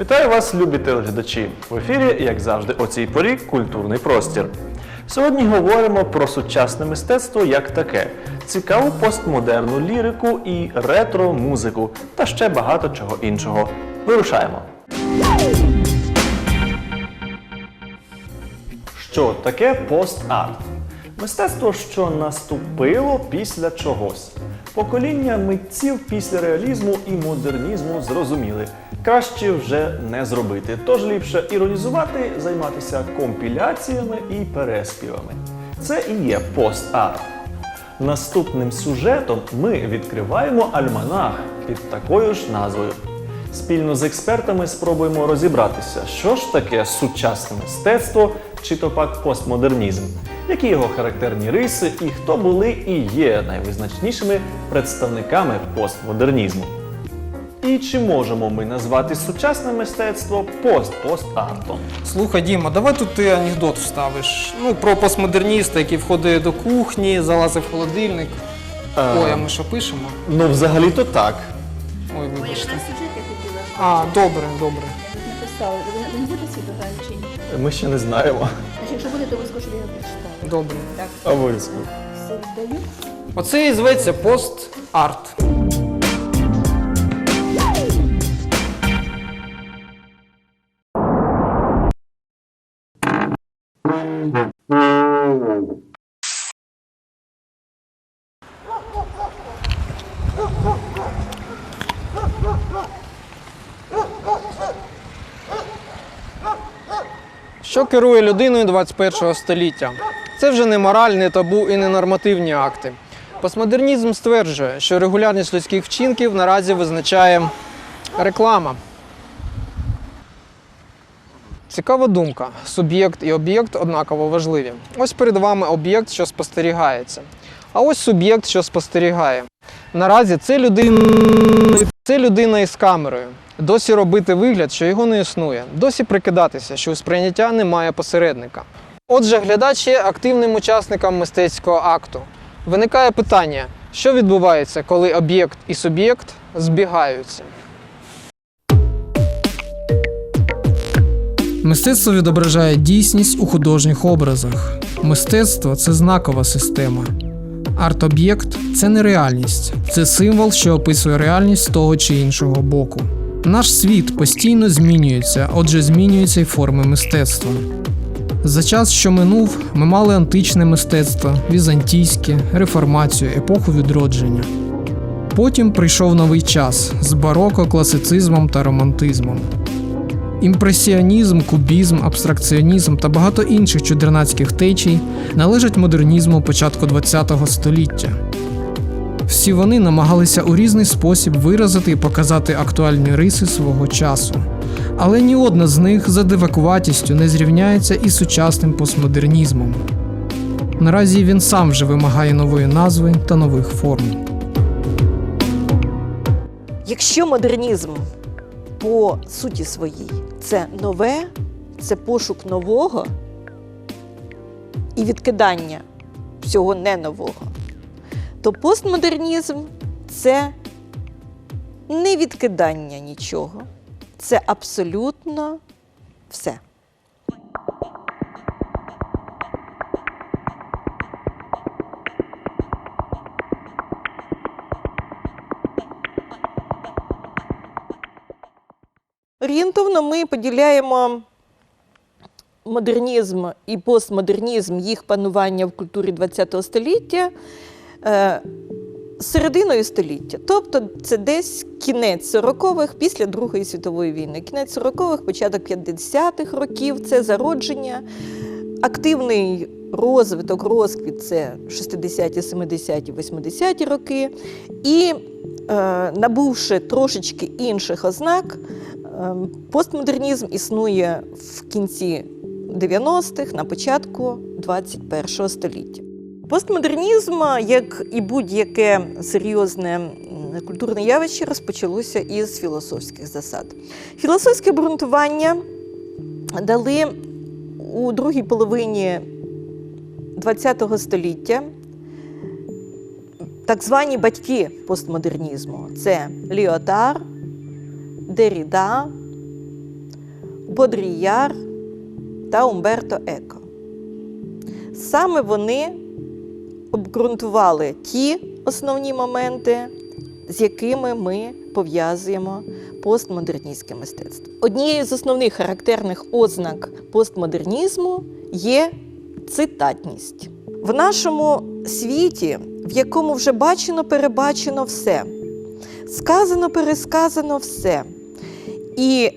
Вітаю вас, любі телеглядачі! В ефірі, як завжди, о цій порі культурний простір. Сьогодні говоримо про сучасне мистецтво як таке, цікаву постмодерну лірику і ретро-музику та ще багато чого іншого. Вирушаємо! Що таке пост-арт? Мистецтво, що наступило після чогось. Покоління митців після реалізму і модернізму зрозуміли. Краще вже не зробити. Тож ліпше іронізувати, займатися компіляціями і переспівами. Це і є пост-арт. Наступним сюжетом ми відкриваємо альманах під такою ж назвою. Спільно з експертами спробуємо розібратися, що ж таке сучасне мистецтво чи то пак постмодернізм, які його характерні риси і хто були і є найвизначнішими представниками постмодернізму. І чи можемо ми назвати сучасне мистецтво пост-пост-артом? Слухай, Діма, давай тут ти анекдот вставиш. Ну, про постмодерніста, який входить до кухні, залазив в холодильник. Е. Ой, а ми що пишемо? Ну, взагалі-то так. Ой, Ой, вибачте. на сюжет я хотіла. А, добре, добре. Я тут написала. Ви буде світограю чи ні? Ми ще не знаємо. Значить, якщо буде, то обов'язково, щоб я його прочитала. Добре. Так, Обов'язково. все віддаю. Оце і зветься пост-арт. Що керує людиною 21 століття? Це вже не мораль, не табу і не нормативні акти. Постмодернізм стверджує, що регулярність людських вчинків наразі визначає реклама. Цікава думка. Суб'єкт і об'єкт однаково важливі. Ось перед вами об'єкт, що спостерігається. А ось суб'єкт, що спостерігає. Наразі це людина, це людина із камерою. Досі робити вигляд, що його не існує, досі прикидатися, що у сприйняття немає посередника. Отже, глядач є активним учасником мистецького акту. Виникає питання, що відбувається, коли об'єкт і суб'єкт збігаються. Мистецтво відображає дійсність у художніх образах. Мистецтво це знакова система. Арт-об'єкт це не реальність, це символ, що описує реальність того чи іншого боку. Наш світ постійно змінюється, отже, змінюються й форми мистецтва. За час, що минув, ми мали античне мистецтво, візантійське, реформацію, епоху відродження. Потім прийшов новий час з бароко, класицизмом та романтизмом. Імпресіонізм, кубізм, абстракціонізм та багато інших чудернацьких течій належать модернізму початку ХХ століття. Всі вони намагалися у різний спосіб виразити і показати актуальні риси свого часу. Але ні одна з них за дивакуватістю не зрівняється із сучасним постмодернізмом. Наразі він сам вже вимагає нової назви та нових форм. Якщо модернізм по суті своїй. Це нове, це пошук нового і відкидання всього не нового, то постмодернізм це не відкидання нічого, це абсолютно все. Орієнтовно ми поділяємо модернізм і постмодернізм, їх панування в культурі ХХ століття е, серединою століття. Тобто це десь кінець 40-х після Другої світової війни. Кінець 40-х, початок 50-х років це зародження. Активний розвиток, розквіт це 60-ті, 70-ті, 80-ті роки. І е, набувши трошечки інших ознак, постмодернізм існує в кінці 90-х, на початку 21-го століття. Постмодернізм, як і будь-яке серйозне культурне явище, розпочалося із філософських засад. Філософське обґрунтування дали у другій половині ХХ століття так звані батьки постмодернізму це Ліотар, Деріда, Бодріяр та Умберто Еко. Саме вони обґрунтували ті основні моменти, з якими ми пов'язуємо постмодерністське мистецтво. Однією з основних характерних ознак постмодернізму є цитатність. В нашому світі, в якому вже бачено, перебачено все, сказано, пересказано все. І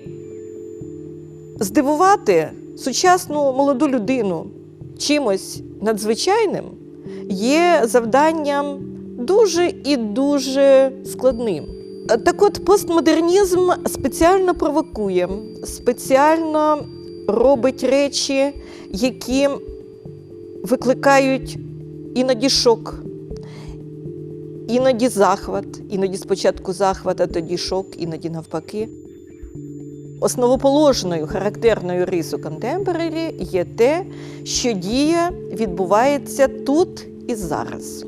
здивувати сучасну молоду людину чимось надзвичайним є завданням дуже і дуже складним. Так от, постмодернізм спеціально провокує, спеціально робить речі, які викликають іноді шок, іноді захват, іноді спочатку захват, а тоді шок, іноді навпаки. Основоположною характерною рису контемпорарі є те, що дія відбувається тут і зараз.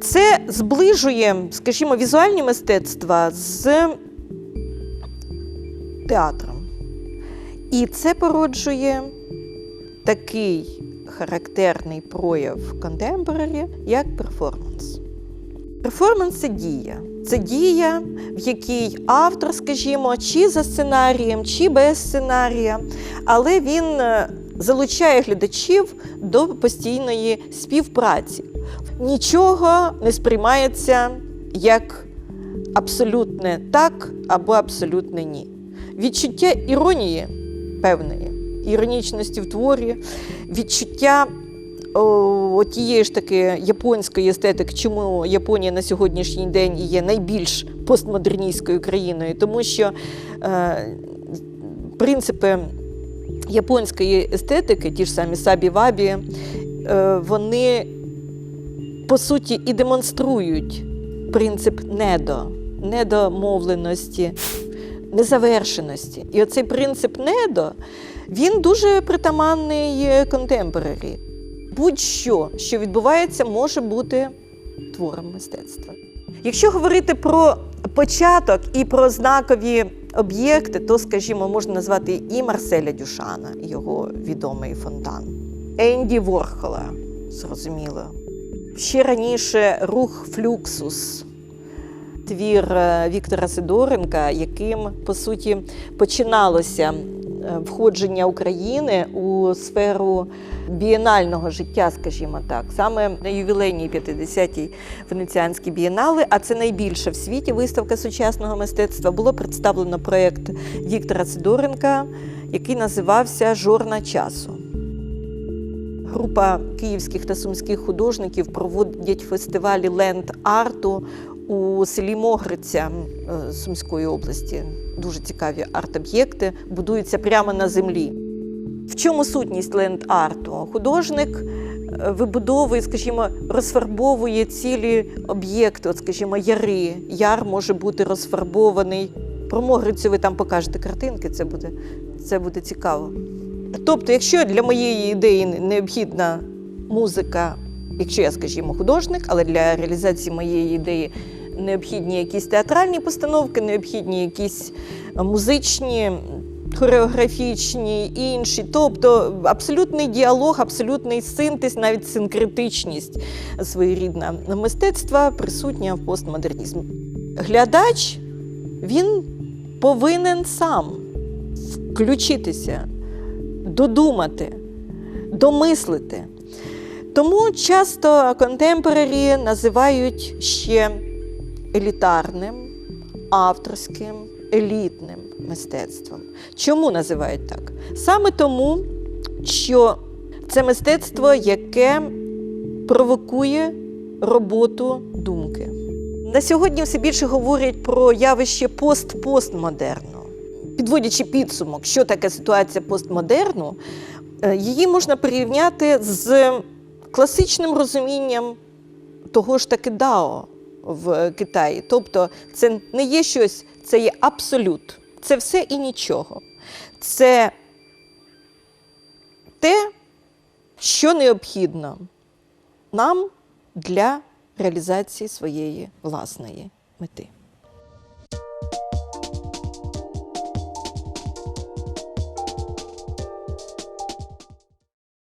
Це зближує, скажімо, візуальні мистецтва з театром. І це породжує такий характерний прояв контемпорарі, як перформанс. Перформанс це дія. Це дія, в якій автор, скажімо, чи за сценарієм, чи без сценарія, але він е, залучає глядачів до постійної співпраці. Нічого не сприймається як абсолютне так або абсолютне ні. Відчуття іронії певної, іронічності в творі, відчуття тієї ж таки японської естетики, чому Японія на сьогоднішній день є найбільш постмодерністською країною, тому що е, принципи японської естетики, ті ж самі сабі-вабі, е, вони по суті і демонструють принцип недо, недомовленості, незавершеності. І оцей принцип недо він дуже притаманний контемпорарі. Будь-що, що відбувається, може бути твором мистецтва. Якщо говорити про початок і про знакові об'єкти, то, скажімо, можна назвати і Марселя Дюшана, його відомий фонтан, Енді Ворхола, зрозуміло. Ще раніше рух Флюксус, твір е, Віктора Сидоренка, яким, по суті, починалося входження України у сферу бієнального життя, скажімо так, саме на ювілейній 50-й Венеціанській бієнали, а це найбільша в світі виставка сучасного мистецтва, було представлено проєкт Віктора Сидоренка, який називався Жорна часу. Група київських та сумських художників проводять фестивалі ленд-арту у селі Могриця е, Сумської області. Дуже цікаві арт-об'єкти будуються прямо на землі. В чому сутність ленд-арту? Художник е, вибудовує, скажімо, розфарбовує цілі об'єкти, от, скажімо, яри. Яр може бути розфарбований. Про Могрицю ви там покажете картинки, це буде, це буде цікаво. Тобто, якщо для моєї ідеї необхідна музика, якщо я, скажімо, художник, але для реалізації моєї ідеї необхідні якісь театральні постановки, необхідні якісь музичні, хореографічні і інші. Тобто абсолютний діалог, абсолютний синтез, навіть синкретичність своєрідна мистецтва присутня в постмодернізмі. Глядач він повинен сам включитися, додумати, домислити. Тому часто контемпорарі називають ще елітарним, авторським, елітним мистецтвом. Чому називають так? Саме тому, що це мистецтво, яке провокує роботу думки. На сьогодні все більше говорять про явище пост-постмодерну. Підводячи підсумок, що таке ситуація постмодерну, е, її можна порівняти з класичним розумінням того ж таки Дао в Китаї. Тобто це не є щось, це є абсолют. Це все і нічого. Це те, що необхідно нам для реалізації своєї власної мети.